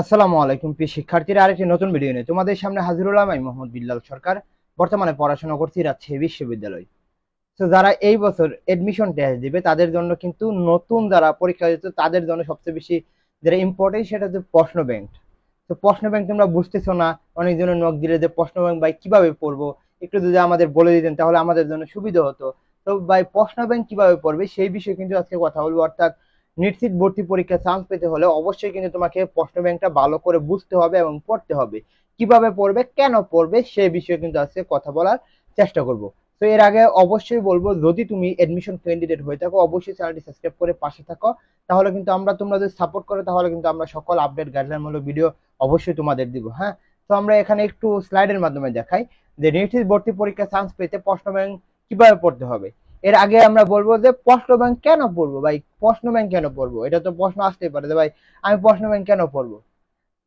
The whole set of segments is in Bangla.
আসসালামু আলাইকুম, প্রিয় শিক্ষার্থীরা, আরেকটি নতুন ভিডিও নিয়ে তোমাদের সামনে হাজির হলাম আমি মোহাম্মদ বিল্লাল সরকার। বর্তমানে পড়াশোনা করছি রাজশাহী বিশ্ববিদ্যালয়। তো যারা এই বছর এডমিশন টেস্ট দিবে, তাদের জন্য কিন্তু নতুন যারা পরীক্ষা দিতে তাদের জন্য সবচেয়ে বেশি যেটা ইম্পর্টেন্ট সেটা হচ্ছে প্রশ্ন ব্যাংক তো প্রশ্ন ব্যাংক তোমরা বুঝতেছো না, অনেকজনের নখ দিলে যে প্রশ্ন ব্যাংক ভাই কীভাবে পড়ব? একটু যদি আমাদের বলে দিতেন, তাহলে আমাদের জন্য সুবিধা হতো। তো ভাই প্রশ্ন ব্যাংক কীভাবে পড়বে, সেই বিষয়ে কিন্তু আজকে কথা বলব। অর্থাৎ নিশ্চিত ভর্তি পরীক্ষা চান্স পেতে হলে অবশ্যই কিন্তু তোমাকে প্রশ্ন ব্যাংকটা ভালো করে বুঝতে হবে এবং পড়তে হবে। কীভাবে পড়বে, কেন পড়বে সেই বিষয়ে কিন্তু আজকে কথা বলার চেষ্টা করব। তো এর আগে অবশ্যই বলব, যদি তুমি এডমিশন ক্যান্ডিডেট হয়ে থাকো, অবশ্যই চ্যানেলটি সাবস্ক্রাইব করে পাশে থাকো। তাহলে কিন্তু আমরা তোমরা যদি সাপোর্ট করো, তাহলে কিন্তু আমরা সকল আপডেট গাইডলাইন মূলক ভিডিও অবশ্যই তোমাদের দিব হ্যাঁ? তো আমরা এখানে একটু স্লাইডের মাধ্যমে দেখাই যে নিশ্চিত ভর্তি পরীক্ষা চান্স পেতে প্রশ্ন ব্যাংক কীভাবে পড়তে হবে। এর আগে আমরা বলব যে প্রশ্ন ব্যাংক কেন পড়ব? ভাই, প্রশ্ন ব্যাংক কেন পড়ব? এটা তো প্রশ্ন আসতেই পারে যে, ভাই, আমি প্রশ্ন ব্যাংক কেন পড়ব?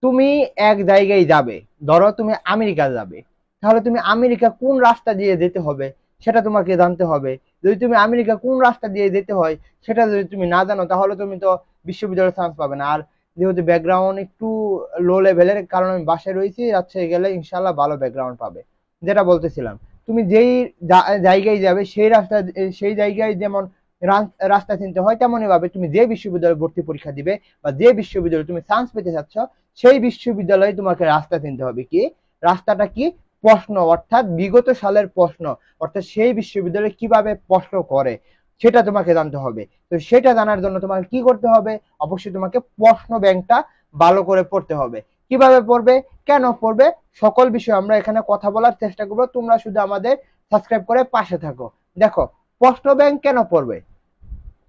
তুমি এক জায়গায় যাবে। ধরো তুমি আমেরিকা যাবে। তাহলে তুমি আমেরিকা কোন রাস্তা দিয়ে যেতে হবে সেটা তোমাকে জানতে হবে। যদি তুমি আমেরিকা কোন রাস্তা দিয়ে যেতে হয় সেটা যদি তুমি না জানো, তাহলে তুমি তো বিশ্ববিদ্যালয়ে চান্স পাবে না। আর যেহেতু ব্যাকগ্রাউন্ড একটু লো লেভেলের কারণ আমি বাসায় রয়েছি, রাজশাহী গেলে ইনশাল্লাহ ভালো ব্যাকগ্রাউন্ড পাবে। যেটা বলতেছিলাম। তুমি যেই জায়গায় যাবে, সেই রাস্তা, সেই জায়গায় যেমন রাস্তা চিনতে হয়, তেমনই ভাবে তুমি যে বিশ্ববিদ্যালয়ে ভর্তি পরীক্ষা দিবে বা যে বিশ্ববিদ্যালয়ে তুমি চান্স পেতে চাচ্ছ, সেই বিশ্ববিদ্যালয়ে তোমাকে রাস্তা চিনতে হবে কি? রাস্তাটা কি প্রশ্ন, অর্থাৎ বিগত সালের প্রশ্ন, অর্থাৎ সেই বিশ্ববিদ্যালয়ে কীভাবে প্রশ্ন করে, সেটা তোমাকে জানতে হবে। তো সেটা জানার জন্য তোমাকে কি করতে হবে? অবশ্যই তোমাকে প্রশ্ন ব্যাংকটা ভালো করে পড়তে হবে। কীভাবে পড়বে, কেন পড়বে, সকল বিষয়ে আমরা এখানে কথা বলার চেষ্টা করব। তোমরা শুধু আমাদের সাবস্ক্রাইব করে পাশে থাকো। দেখো, প্রশ্ন ব্যাংক কেন পড়বে?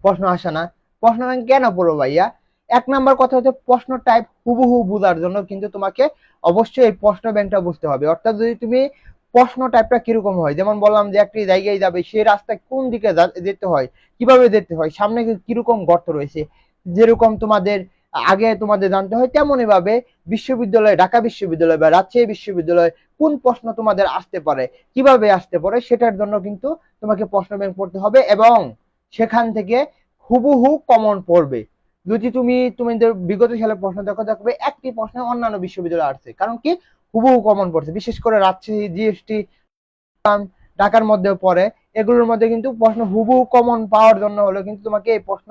প্রশ্ন আসে না। প্রশ্ন ব্যাংক কেন পড়ব ভাইয়া? এক নাম্বার কথা হচ্ছে প্রশ্ন টাইপ হুবহু বোঝার জন্য কিন্তু তোমাকে অবশ্যই এই প্রশ্ন ব্যাংকটা বুঝতে হবে। অর্থাৎ যদি তুমি প্রশ্ন টাইপটা কীরকম হয়, যেমন বললাম যে একটি জায়গায় যাবে সেই রাস্তায় কোন দিকে যেতে হয়, কীভাবে যেতে হয়, সামনে কীরকম গর্ত রয়েছে, যেরকম তোমাদের আগে তোমাদের জানতে হয় তেমনই ভাবে বিশ্ববিদ্যালয়, ঢাকা বিশ্ববিদ্যালয় বা রাজশাহী বিশ্ববিদ্যালয় কোন প্রশ্ন তোমাদের আসতে পারে, কীভাবে আসতে পারে সেটার জন্য কিন্তু তোমাকে প্রশ্ন ব্যাংক পড়তে হবে এবং সেখান থেকে হুবহু কমন পড়বে। যদি তুমি তোমাদের বিগত সালের প্রশ্ন দেখো, দেখবে একটি প্রশ্ন অন্যান্য বিশ্ববিদ্যালয় আসছে। কারণ কি? হুবহু কমন পড়ছে। বিশেষ করে রাজশাহী জিএসটি ঢাকার মধ্যে পড়ে। এগুলোর মধ্যে কিন্তু প্রশ্ন হুবহু কমন পাওয়ার জন্য হলো কিন্তু তোমাকে এই প্রশ্ন,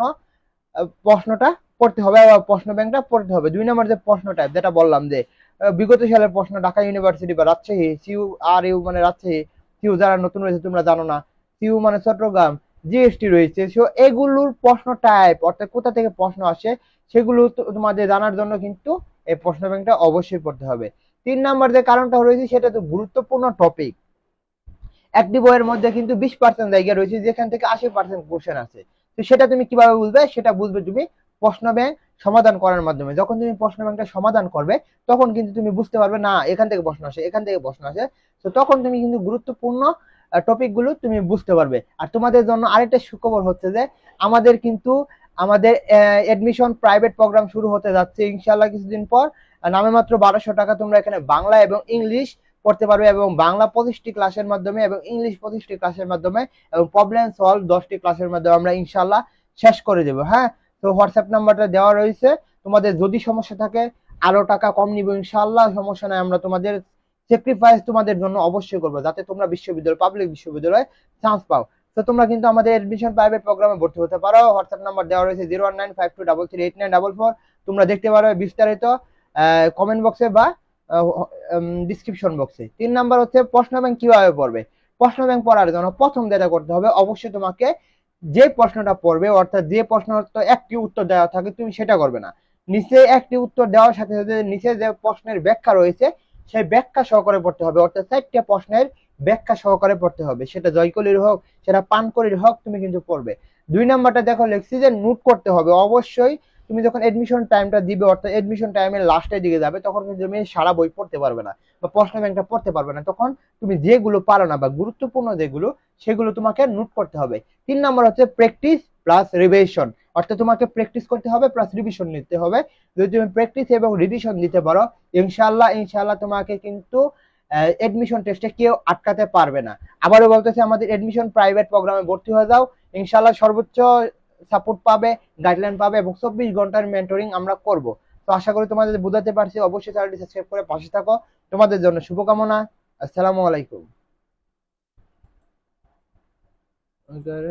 প্রশ্নটা পড়তে হবে বা প্রশ্ন ব্যাংকটা পড়তে হবে। দুই নম্বর যে প্রশ্ন টাইপ যেটা বললাম যে বিগত সালের প্রশ্ন, ঢাকা ইউনিভার্সিটি বা রাজশাহী, সিউ, আর ইউ মানে রাজশাহী, সিউ যারা নতুন রয়েছে তোমরা জানো না, সিউ মানে চট্টগ্রাম, জিএসটি রয়েছে। সো এগুলোর প্রশ্ন টাইপ অর্থাৎ কোথা থেকে প্রশ্ন আসে, সেগুলো তোমাদের জানার জন্য কিন্তু এই প্রশ্ন ব্যাংকটা অবশ্যই পড়তে হবে। তিন নাম্বার যে কারণটা রয়েছে, সেটা তো গুরুত্বপূর্ণ টপিক একটি বইয়ের মধ্যে কিন্তু বিশ পার্সেন্ট জায়গা রয়েছে, যেখান থেকে আশি পার্সেন্ট কোশ্চেন আছে তো সেটা তুমি কীভাবে বুঝবে, সেটা বুঝবে তুমি প্রশ্ন ব্যাংক সমাধান করার মাধ্যমে। যখন তুমি প্রশ্ন ব্যাংকটা সমাধান করবে, তখন কিন্তু তুমি বুঝতে পারবে, না, এখান থেকে প্রশ্ন আসে, এখান থেকে প্রশ্ন আসে। তো তখন তুমি কিন্তু গুরুত্বপূর্ণ টপিকগুলো তুমি বুঝতে পারবে। আর তোমাদের জন্য আরেকটা সুখবর হচ্ছে যে, আমাদের কিন্তু, আমাদের এডমিশন প্রাইভেট প্রোগ্রাম শুরু হতে যাচ্ছে ইনশাল্লাহ কিছুদিন পর। নামে মাত্র বারোশো টাকা তোমরা এখানে বাংলা এবং ইংলিশ পড়তে পারবে এবং বাংলা পঁচিশটি ক্লাসের মাধ্যমে এবং ইংলিশ পঁচিশটি ক্লাসের মাধ্যমে এবং প্রবলেম সলভ দশটি ক্লাসের মাধ্যমে আমরা ইনশাল্লাহ শেষ করে দেবো হ্যাঁ? তো হোয়াটসঅ্যাপ নাম্বারটা দেওয়া রয়েছে। তোমাদের যদি সমস্যা থাকে, আরও টাকা কম নিব ইনশাল্লাহ সমস্যা নাই, আমরা তোমাদের স্যাক্রিফাইস তোমাদের জন্য অবশ্যই করব, যাতে তোমরা বিশ্ববিদ্যালয় পাবলিক বিশ্ববিদ্যালয়ে চান্স পাও। তো তোমরা কিন্তু আমাদের এডমিশন প্রাইভেট প্রোগ্রামে ভর্তি হতে পারো। হোয়াটসঅ্যাপ নাম্বার দেওয়া রয়েছে zero one nine five two double three eight nine double four তোমরা দেখতে পারো বিস্তারিত কমেন্ট বক্সে বা ডিসক্রিপশন বক্সে তিন নাম্বার হচ্ছে প্রশ্ন ব্যাংক কীভাবে পড়বে? প্রশ্ন ব্যাংক পড়ার জন্য প্রথম যেটা করতে হবে, অবশ্যই তোমাকে যে প্রশ্নটা পড়বে, অর্থাৎ যে প্রশ্ন একটি উত্তর দেওয়া থাকে, তুমি সেটা করবে না। নিচে একটি উত্তর দেওয়ার সাথে সাথে নিচে যে প্রশ্নের ব্যাখ্যা রয়েছে, সেই ব্যাখ্যা সহকারে পড়তে হবে। অর্থাৎ চারটে প্রশ্নের ব্যাখ্যা সহকারে পড়তে হবে। সেটা জয়কলির হোক, সেটা পানকলির হোক, তুমি কিন্তু পড়বে। দুই নাম্বারটা দেখো, লেখছি যে নোট করতে হবে। অবশ্যই তুমি যখন এডমিশন টাইমটা দিবে, অর্থাৎ এডমিশন টাইমের লাস্টের দিকে যাবে, তখন কিন্তু তুমি সারা বই পড়তে পারবে না বা প্রশ্ন ব্যাংকটা পড়তে পারবে না। তখন তুমি যেগুলো পারো না বা গুরুত্বপূর্ণ যেগুলো, সেগুলো তোমাকে নোট করতে হবে। তিন নম্বর হচ্ছে প্র্যাকটিস প্লাস রিভিশন অর্থাৎ তোমাকে প্র্যাকটিস করতে হবে প্লাস রিভিশন নিতে হবে। যদি তুমি প্র্যাকটিস এবং রিভিশন দিতে পারো ইনশাল্লাহ ইনশাল্লাহ তোমাকে কিন্তু এডমিশন টেস্টে কেউ আটকাতে পারবে না। আবারও বলতেছে, আমাদের এডমিশন প্রাইভেট প্রোগ্রামে ভর্তি হয়ে যাও। ইনশাল্লাহ সর্বোচ্চ সাপোর্ট পাবে গাইডলাইন পাবে এবং চব্বিশ ঘন্টার মেন্টরিং আমরা করব তো আশা করি তোমাদের বোঝাতে পারছি অবশ্যই চ্যানেলটি সাবস্ক্রাইব করে পাশে থাকো তোমাদের জন্য শুভকামনা আসসালামু আলাইকুম अगर